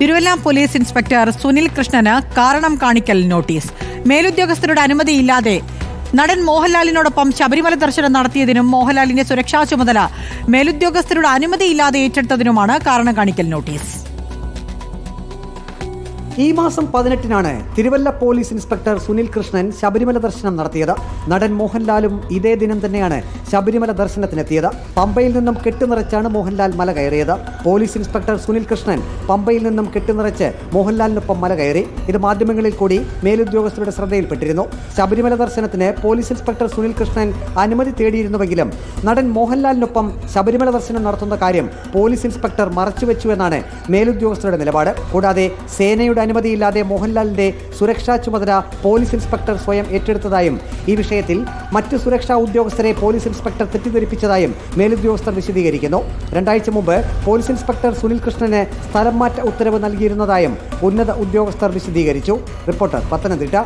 Thiruvalla police inspector Sunil കൃഷ്ണന് കാരണം കാണിക്കൽ നോട്ടീസ്. മേലുദ്യോഗസ്ഥരുടെ അനുമതിയില്ലാതെ നടൻ മോഹൻലാലിനോടൊപ്പം ശബരിമല ദർശനം നടത്തിയതിനും മോഹൻലാലിന്റെ സുരക്ഷാ ചുമതല മേലുദ്യോഗസ്ഥരുടെ അനുമതിയില്ലാതെ ഏറ്റെടുത്തതിനുമാണ് കാരണം കാണിക്കൽ നോട്ടീസ്. ഈ മാസം പതിനെട്ടിനാണ് തിരുവല്ല പോലീസ് ഇൻസ്പെക്ടർ സുനിൽ കൃഷ്ണൻ ശബരിമല ദർശനം നടത്തിയത്. നടൻ മോഹൻലാലും ഇതേ ദിനം തന്നെയാണ് ശബരിമല ദർശനത്തിനെത്തിയത്. പമ്പയിൽ നിന്നും കെട്ടുനിറച്ചാണ് മോഹൻലാൽ മല കയറിയത്. പോലീസ് ഇൻസ്പെക്ടർ സുനിൽ കൃഷ്ണൻ പമ്പയിൽ നിന്നും കെട്ടുനിറച്ച് മോഹൻലാലിനൊപ്പം മല കയറി. ഇത് മാധ്യമങ്ങളിൽ കൂടി മേലുദ്യോഗസ്ഥരുടെ ശ്രദ്ധയിൽപ്പെട്ടിരുന്നു. ശബരിമല ദർശനത്തിന് പോലീസ് ഇൻസ്പെക്ടർ സുനിൽ കൃഷ്ണൻ അനുമതി തേടിയിരുന്നുവെങ്കിലും നടൻ മോഹൻലാലിനൊപ്പം ശബരിമല ദർശനം നടത്തുന്ന കാര്യം പോലീസ് ഇൻസ്പെക്ടർ മറച്ചുവെച്ചു എന്നാണ് മേലുദ്യോഗസ്ഥരുടെ നിലപാട്. കൂടാതെ സേനയുടെ അനുമതിയില്ലാതെ മോഹൻലാലിന്റെ സുരക്ഷാ ചുമതല പോലീസ് ഇൻസ്പെക്ടർ സ്വയം ഏറ്റെടുത്തതായും ഈ വിഷയത്തിൽ മറ്റ് സുരക്ഷാ ഉദ്യോഗസ്ഥരെ പോലീസ് ഇൻസ്പെക്ടർ തെറ്റിദ്ധരിപ്പിച്ചതായും മേലുദ്യോഗസ്ഥർ വിശദീകരിക്കുന്നു. രണ്ടാഴ്ച മുമ്പ് പോലീസ് ഇൻസ്പെക്ടർ സുനിൽ കൃഷ്ണന് സ്ഥലം മാറ്റ ഉത്തരവ് നൽകിയിരുന്നതായും ഉന്നത ഉദ്യോഗസ്ഥർ വിശദീകരിച്ചു. റിപ്പോർട്ടർ പത്തനംതിട്ട.